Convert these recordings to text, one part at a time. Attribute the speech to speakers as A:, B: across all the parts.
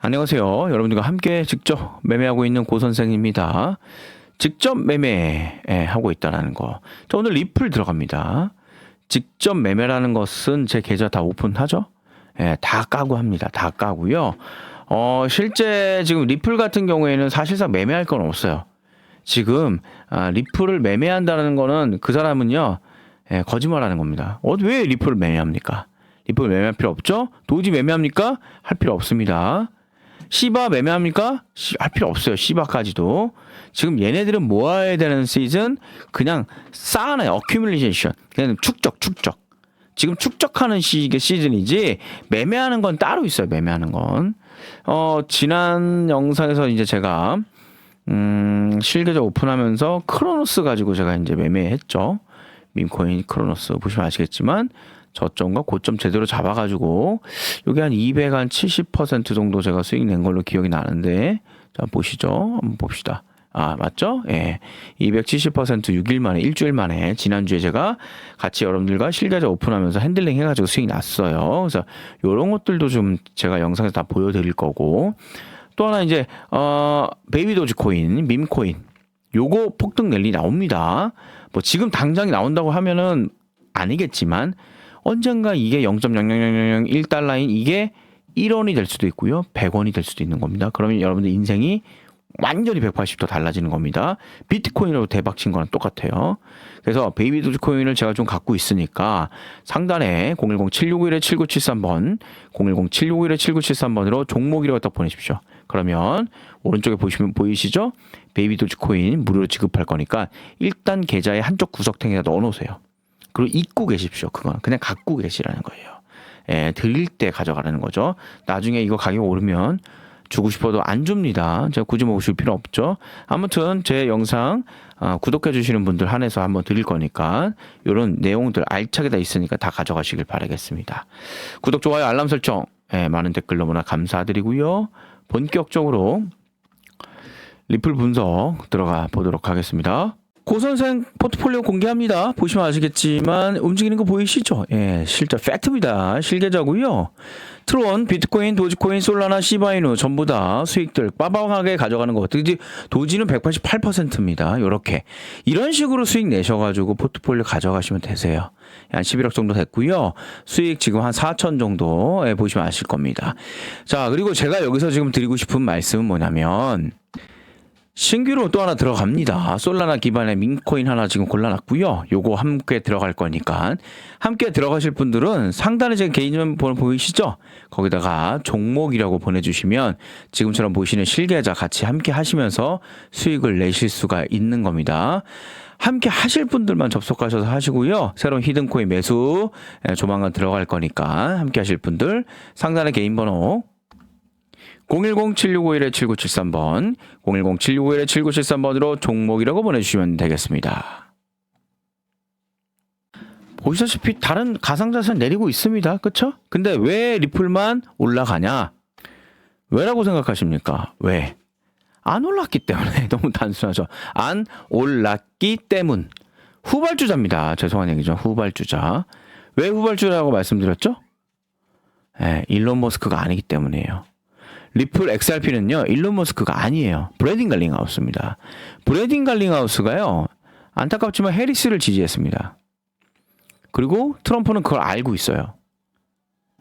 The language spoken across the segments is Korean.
A: 안녕하세요. 여러분들과 함께 직접 매매하고 있는 고 선생입니다. 직접 매매 예, 하고 있다라는 거. 자, 오늘 리플 들어갑니다. 직접 매매라는 것은 제 계좌 다 오픈하죠? 예, 다 까고 합니다. 다 까고요. 어, 실제 지금 리플 같은 경우에는 사실상 매매할 건 없어요. 지금 아, 리플을 매매한다는 거는 그 사람은요. 예, 거짓말하는 겁니다. 어, 왜 리플을 매매합니까? 리플 매매할 필요 없죠? 도지 매매합니까? 할 필요 없습니다. 시바 매매합니까? 시- 할 필요 없어요. 시바까지도. 지금 얘네들은 모아야 되는 시즌 그냥 쌓아놔요. 어큐뮬레이션. 그냥 축적, 축적. 지금 축적하는 시, 시즌이지 매매하는 건 따로 있어요. 매매하는 건. 어, 지난 영상에서 이제 제가 음, 실계좌 오픈하면서 크로노스 가지고 제가 이제 매매했죠. 밈코인 크로노스 보시면 아시겠지만 저점과 고점 제대로 잡아가지고 여기 한 200, 한 70% 정도 제가 수익 낸 걸로 기억이 나는데 자 보시죠. 한번 봅시다. 아 맞죠? 예, 270% 6일 만에 일주일 만에 지난주에 제가 같이 여러분들과 실계좌 오픈하면서 핸들링 해가지고 수익 났어요. 그래서 이런 것들도 좀 제가 영상에서 다 보여드릴 거고 또 하나 이제 어 베이비 도지 코인, 밈 코인 요거 폭등 랠리 나옵니다. 뭐 지금 당장이 나온다고 하면은 아니겠지만 언젠가 이게 0.00001달러인 이게 1원이 될 수도 있고요. 100원이 될 수도 있는 겁니다. 그러면 여러분들 인생이 완전히 180도 달라지는 겁니다. 비트코인으로 대박 친 거랑 똑같아요. 그래서 베이비 도지코인을 제가 좀 갖고 있으니까 상단에 010-7651-7973번, 010-7651-7973번으로 종목이라고 딱 보내십시오. 그러면 오른쪽에 보시면 보이시죠? 베이비 도지코인 무료로 지급할 거니까 일단 계좌의 한쪽 구석탱이에 넣어 놓으세요. 그리고 잊고 계십시오. 그건 그냥 갖고 계시라는 거예요. 예, 드릴 때 가져가라는 거죠. 나중에 이거 가격 오르면 주고 싶어도 안 줍니다. 제가 굳이 먹으실 필요 없죠. 아무튼 제 영상 아, 구독해 주시는 분들 한해서 한번 드릴 거니까 이런 내용들 알차게 다 있으니까 다 가져가시길 바라겠습니다. 구독, 좋아요, 알람 설정, 예, 많은 댓글 너무나 감사드리고요. 본격적으로 리플 분석 들어가 보도록 하겠습니다. 고 선생 포트폴리오 공개합니다. 보시면 아시겠지만 움직이는 거 보이시죠? 예, 실제 팩트입니다. 실계좌고요. 트론, 비트코인, 도지코인, 솔라나, 시바이누 전부 다 수익들 빠방하게 가져가는 것 같아요. 도지는 188%입니다. 요렇게 이런 식으로 수익 내셔가지고 포트폴리오 가져가시면 되세요. 한 11억 정도 됐고요. 수익 지금 한 4천 정도 예, 보시면 아실 겁니다. 자, 그리고 제가 여기서 지금 드리고 싶은 말씀은 뭐냐면 신규로 또 하나 들어갑니다. 솔라나 기반의 민코인 하나 지금 골라놨고요. 요거 함께 들어갈 거니까 함께 들어가실 분들은 상단에 제 개인 번호 보이시죠? 거기다가 종목이라고 보내주시면 지금처럼 보시는 실계좌 같이 함께 하시면서 수익을 내실 수가 있는 겁니다. 함께 하실 분들만 접속하셔서 하시고요. 새로운 히든코인 매수 예, 조만간 들어갈 거니까 함께 하실 분들 상단에 개인 번호 010-7651-7973번, 010-7651-7973번으로 종목이라고 보내주시면 되겠습니다. 보시다시피 다른 가상자산 내리고 있습니다. 그쵸? 근데 왜 리플만 올라가냐? 왜라고 생각하십니까? 왜? 안 올랐기 때문에 너무 단순하죠. 안 올랐기 때문. 후발주자입니다. 죄송한 얘기죠. 후발주자. 왜 후발주라고 말씀드렸죠? 예, 일론 머스크가 아니기 때문이에요. 리플 XRP는요, 일론 머스크가 아니에요. 브래딘 갈링하우스입니다. 브래딘 갈링하우스가요, 안타깝지만 해리스를 지지했습니다. 그리고 트럼프는 그걸 알고 있어요.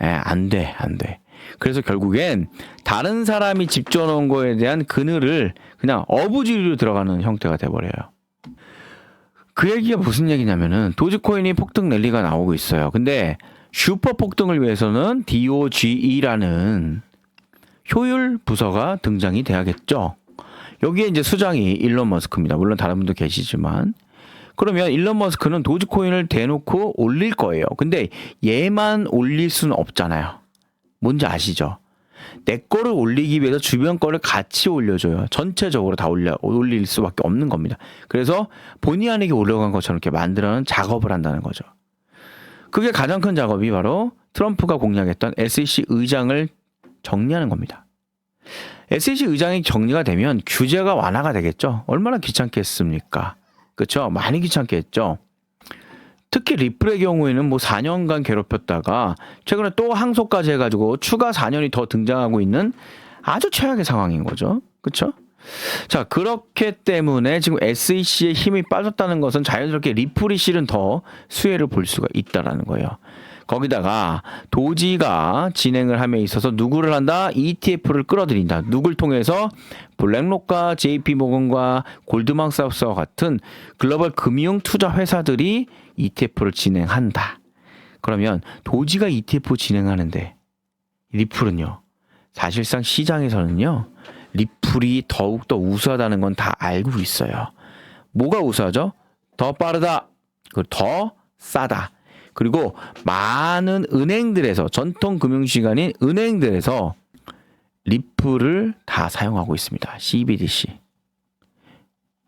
A: 에, 안 돼, 안 돼. 그래서 결국엔 다른 사람이 집 줘놓은 거에 대한 그늘을 그냥 어부지리로 들어가는 형태가 돼버려요. 그 얘기가 무슨 얘기냐면은 도지코인이 폭등 랠리가 나오고 있어요. 근데 슈퍼 폭등을 위해서는 DOGE라는 효율 부서가 등장이 돼야겠죠. 여기에 이제 수장이 일론 머스크입니다. 물론 다른 분도 계시지만. 그러면 일론 머스크는 도지코인을 대놓고 올릴 거예요. 근데 얘만 올릴 수는 없잖아요. 뭔지 아시죠? 내 거를 올리기 위해서 주변 거를 같이 올려줘요. 전체적으로 다 올려, 올릴 수밖에 없는 겁니다. 그래서 본의 아니게 올라간 것처럼 이렇게 만들어는 작업을 한다는 거죠. 그게 가장 큰 작업이 바로 트럼프가 공략했던 SEC 의장을 정리하는 겁니다. SEC 의장이 정리가 되면 규제가 완화가 되겠죠. 얼마나 귀찮겠습니까? 그렇죠? 많이 귀찮게 했죠. 특히 리플의 경우에는 뭐 4년간 괴롭혔다가 최근에 또 항소까지 해가지고 추가 4년이 더 등장하고 있는 아주 최악의 상황인 거죠. 그렇죠? 자, 그렇기 때문에 지금 SEC의 힘이 빠졌다는 것은 자연스럽게 리플이 실은 더 수혜를 볼 수가 있다라는 거예요. 거기다가 도지가 진행을 함에 있어서 누구를 한다? ETF를 끌어들인다. 누굴 통해서 블랙록과 JP 모건과 골드망사우스와 같은 글로벌 금융 투자 회사들이 ETF를 진행한다. 그러면 도지가 ETF 진행하는데 리플은요. 사실상 시장에서는요. 리플이 더욱더 우수하다는 건 다 알고 있어요. 뭐가 우수하죠? 더 빠르다. 더 싸다. 그리고 많은 은행들에서 전통 금융시간인 은행들에서 리플을 다 사용하고 있습니다. CBDC.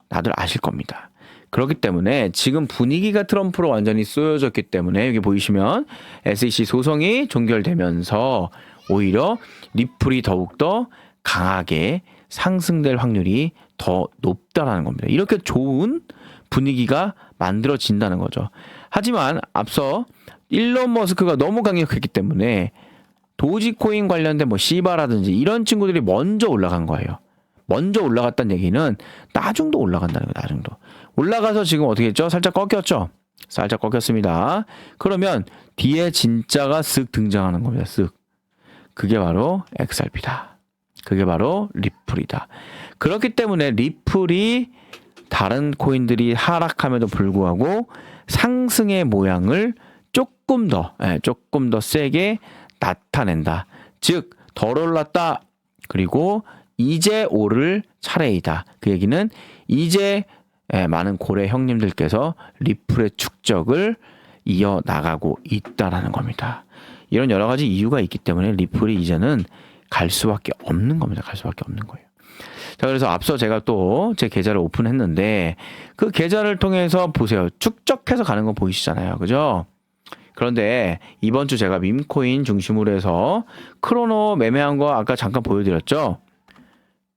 A: 다들 아실 겁니다. 그렇기 때문에 지금 분위기가 트럼프로 완전히 쏘여졌기 때문에 여기 보이시면 SEC 소송이 종결되면서 오히려 리플이 더욱더 강하게 상승될 확률이 더 높다라는 겁니다. 이렇게 좋은 분위기가 만들어진다는 거죠. 하지만 앞서 일론 머스크가 너무 강력했기 때문에 도지코인 관련된 뭐 시바라든지 이런 친구들이 먼저 올라간 거예요. 먼저 올라갔다는 얘기는 나중도 올라간다는 거예요. 나중도. 올라가서 지금 어떻게 했죠? 살짝 꺾였죠? 살짝 꺾였습니다. 그러면 뒤에 진짜가 쓱 등장하는 겁니다. 쓱. 그게 바로 XRP다. 그게 바로 리플이다. 그렇기 때문에 리플이 다른 코인들이 하락함에도 불구하고 상승의 모양을 조금 더, 예, 조금 더 세게 나타낸다. 즉, 덜 올랐다. 그리고 이제 오를 차례이다. 그 얘기는 이제 예, 많은 고래 형님들께서 리플의 축적을 이어 나가고 있다라는 겁니다. 이런 여러 가지 이유가 있기 때문에 리플이 이제는 갈 수밖에 없는 겁니다. 갈 수밖에 없는 거예요. 자, 그래서 앞서 제가 또 제 계좌를 오픈했는데 그 계좌를 통해서 보세요. 축적해서 가는 거 보이시잖아요. 그죠? 그런데 이번 주 제가 밈코인 중심으로 해서 크로노 매매한 거 아까 잠깐 보여드렸죠?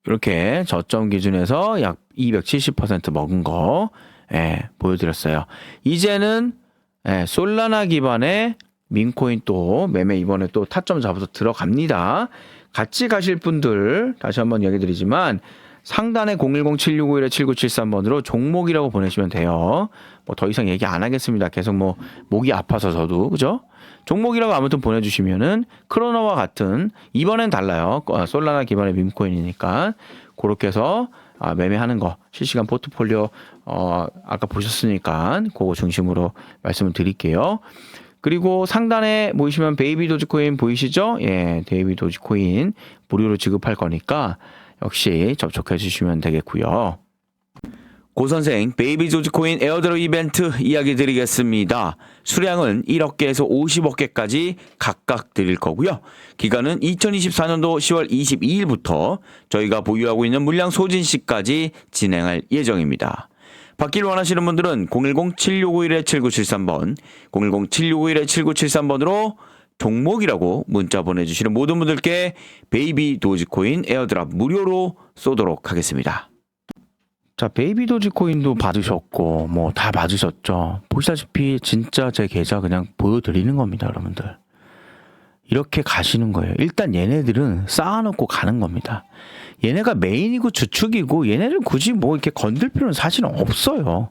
A: 이렇게 저점 기준에서 약 270% 먹은 거, 예, 보여드렸어요. 이제는, 예, 솔라나 기반의 민코인 또 매매 이번에 또 타점 잡아서 들어갑니다. 같이 가실 분들 다시 한번 얘기 드리지만 상단에 010-7651-7973번으로 종목이라고 보내시면 돼요. 뭐 더 이상 얘기 안 하겠습니다. 계속 뭐 목이 아파서 저도 그죠? 종목이라고 아무튼 보내주시면은 크로노와 같은 이번엔 달라요. 어, 솔라나 기반의 밈코인이니까 그렇게 해서 아, 매매하는 거 실시간 포트폴리오 어, 아까 보셨으니까 그거 중심으로 말씀을 드릴게요. 그리고 상단에 보이시면 베이비 도지코인 보이시죠? 예, 베이비 도지코인 무료로 지급할 거니까 역시 접촉해 주시면 되겠고요. 고 선생 베이비 도지코인 에어드로 이벤트 이야기 드리겠습니다. 수량은 1억 개에서 50억 개까지 각각 드릴 거고요. 기간은 2024년도 10월 22일부터 저희가 보유하고 있는 물량 소진 시까지 진행할 예정입니다. 받기를 원하시는 분들은 010-7651-7973번, 010-7651-7973번으로 종목이라고 문자 보내주시는 모든 분들께 베이비 도지코인 에어드랍 무료로 쏘도록 하겠습니다. 자, 베이비 도지코인도 받으셨고, 뭐 다 받으셨죠. 보시다시피 진짜 제 계좌 그냥 보여드리는 겁니다, 여러분들. 이렇게 가시는 거예요. 일단 얘네들은 쌓아놓고 가는 겁니다. 얘네가 메인이고 주축이고 얘네를 굳이 뭐 이렇게 건들 필요는 사실은 없어요.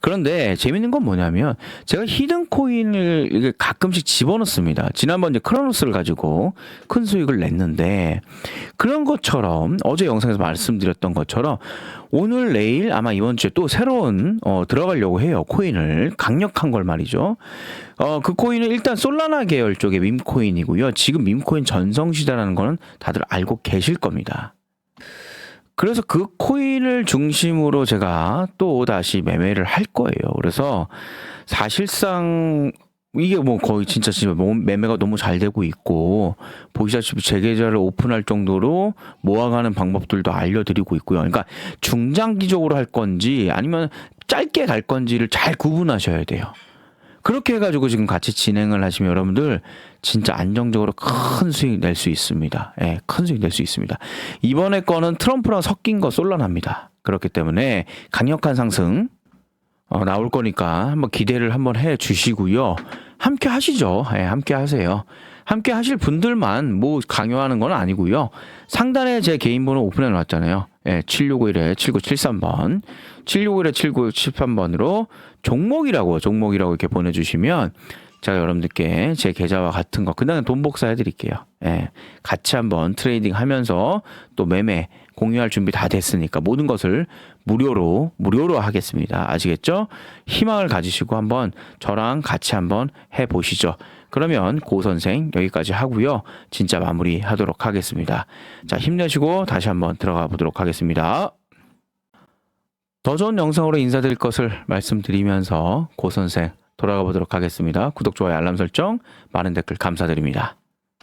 A: 그런데 재밌는 건 뭐냐면 제가 히든 코인을 가끔씩 집어넣습니다. 지난번 이제 크로노스를 가지고 큰 수익을 냈는데 그런 것처럼 어제 영상에서 말씀드렸던 것처럼 오늘 내일 아마 이번 주에 또 새로운 어 들어가려고 해요. 코인을 강력한 걸 말이죠. 어 그 코인은 일단 솔라나 계열 쪽의 밈코인이고요. 지금 밈코인 전성시대라는 거는 다들 알고 계실 겁니다. 그래서 그 코인을 중심으로 제가 또 다시 매매를 할 거예요. 그래서 사실상 이게 뭐 거의 진짜 진짜 매매가 너무 잘 되고 있고 보시다시피 제 계좌를 오픈할 정도로 모아가는 방법들도 알려드리고 있고요. 그러니까 중장기적으로 할 건지 아니면 짧게 갈 건지를 잘 구분하셔야 돼요. 그렇게 해가지고 지금 같이 진행을 하시면 여러분들 진짜 안정적으로 큰 수익 낼 수 있습니다. 예, 큰 수익 낼 수 있습니다. 이번에 거는 트럼프랑 섞인 거 쏠라납니다. 그렇기 때문에 강력한 상승 어, 나올 거니까 한번 기대를 한번 해 주시고요. 함께 하시죠. 예, 함께 하세요. 함께 하실 분들만 뭐 강요하는 건 아니고요. 상단에 제 개인 번호 오픈해 놨잖아요. 예, 7651-7973번. 7651-7973번으로 종목이라고, 종목이라고 이렇게 보내 주시면 제가 여러분들께 제 계좌와 같은 거, 그다음에 돈 복사 해 드릴게요. 예, 같이 한번 트레이딩 하면서 또 매매 공유할 준비 다 됐으니까 모든 것을 무료로, 무료로 하겠습니다. 아시겠죠? 희망을 가지시고 한번 저랑 같이 한번 해 보시죠. 그러면 고 선생 여기까지 하고요. 진짜 마무리 하도록 하겠습니다. 자, 힘내시고 다시 한번 들어가 보도록 하겠습니다. 더 좋은 영상으로 인사드릴 것을 말씀드리면서 고 선생 돌아가 보도록 하겠습니다. 구독, 좋아요, 알람 설정, 많은 댓글 감사드립니다.